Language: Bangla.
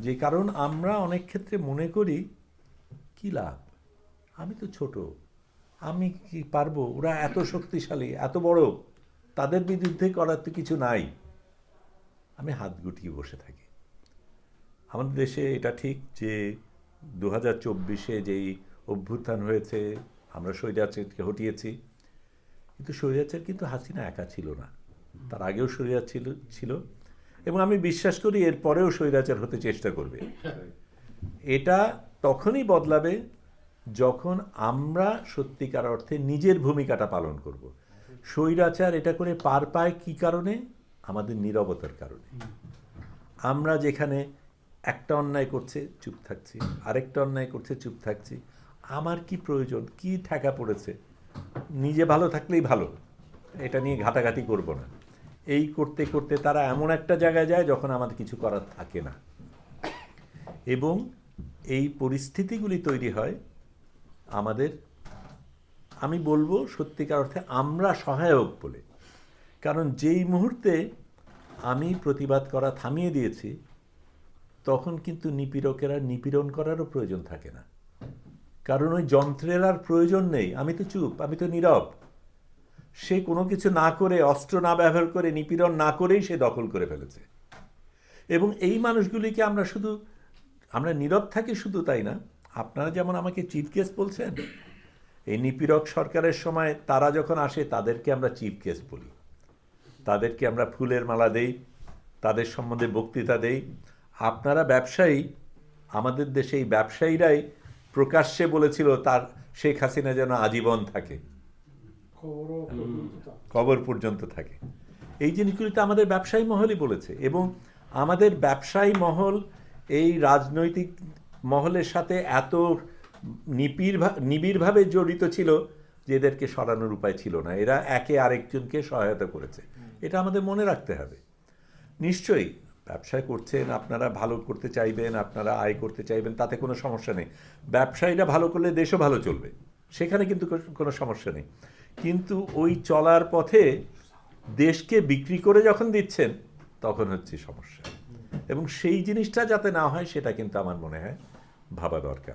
যে কারণ আমরা অনেক ক্ষেত্রে মনে করি, কি লাভ? আমি তো ছোট। আমি কি পারব? ওরা এত শক্তিশালী, এত বড়। তাদের বিরুদ্ধে করার তো কিছু নাই। আমি হাত গুটিয়ে বসে থাকি। আমাদের দেশে এটা ঠিক যে দু হাজার চব্বিশে যেই অভ্যুত্থান হয়েছে, আমরা স্বৈরাচারকে হটিয়েছি। কিন্তু স্বৈরাচার কিন্তু হাসিনা একা ছিল না। তার আগেও স্বৈরাচার ছিল ছিল। এবং আমি বিশ্বাস করি এর পরেও স্বৈরাচার হতে চেষ্টা করবে। এটা তখনই বদলাবে যখন আমরা সত্যিকার অর্থে নিজের ভূমিকাটা পালন করব। স্বৈরাচার এটা করে পার পায় কি কারণে? আমাদের নীরবতার কারণে। আমরা যেখানে একটা অন্যায় করছে, চুপ থাকছি। আরেকটা অন্যায় করছে, চুপ থাকছি। আমার কি প্রয়োজন? কি ঠেকা পড়েছে? নিজে ভালো থাকলেই ভালো। এটা নিয়ে ঘাটাঘাটি করব না। এই করতে করতে তারা এমন একটা জায়গায় যায় যখন আমাদের কিছু করার থাকে না। এবং এই পরিস্থিতিগুলি তৈরি হয় আমাদের, আমি বলব সত্যিকার অর্থে আমরা সহায়ক বলে। কারণ যেই মুহূর্তে আমি প্রতিবাদ করা থামিয়ে দিয়েছি, তখন কিন্তু নিপীড়কেরা নিপীড়ন করারও প্রয়োজন থাকে না। কারণ ওই যন্ত্রের আর প্রয়োজন নেই। আমি তো চুপ, আমি তো নীরব। সে কোনো কিছু না করে, অস্ত্র না ব্যবহার করে, নিপীড়ন না করেই সে দখল করে ফেলেছে। এবং এই মানুষগুলিকে আমরা শুধু, আমরা নীরব থাকি শুধু তাই না? আপনারা যেমন আমাকে চিফ কেস বলছেন, এই নিপীড়ক সরকারের সময় তারা যখন আসে, তাদেরকে আমরা চিফ কেস বলি। তাদেরকে আমরা ফুলের মালা দেই, তাদের সম্বন্ধে বক্তৃতা দেই। আপনারা ব্যবসায়ী, আমাদের দেশে এই ব্যবসায়ীরাই প্রকাশ্যে বলেছিল তার, শেখ হাসিনা যেন আজীবন থাকে। কবর পর্যন্ত থাকে। এই জিনিসগুলি তো আমাদের ব্যবসায়ী মহলই বলেছে এবং আমাদের ব্যবসায়ী মহল এই রাজনৈতিক মহলের সাথে এত নিবিড় নিবিড়ভাবে জড়িত ছিল যে এদেরকে সরানোর উপায় ছিল না। এরা একে আরেকজনকে সহায়তা করেছে। এটা আমাদের মনে রাখতে হবে। নিশ্চয়ই ব্যবসায় করছেন আপনারা ভালো করতে চাইবেন আপনারা আয় করতে চাইবেন তাতে কোনো সমস্যা নেই। ব্যবসায়ীরা ভালো করলে দেশও ভালো চলবে। সেখানে কিন্তু কোনো সমস্যা নেই। কিন্তু ওই চলার পথে দেশকে বিক্রি করে যখন দিচ্ছেন, তখন হচ্ছে সমস্যা। এবং সেই জিনিসটা যাতে না হয়, সেটা কিন্তু আমার মনে হয় ভাবা দরকার।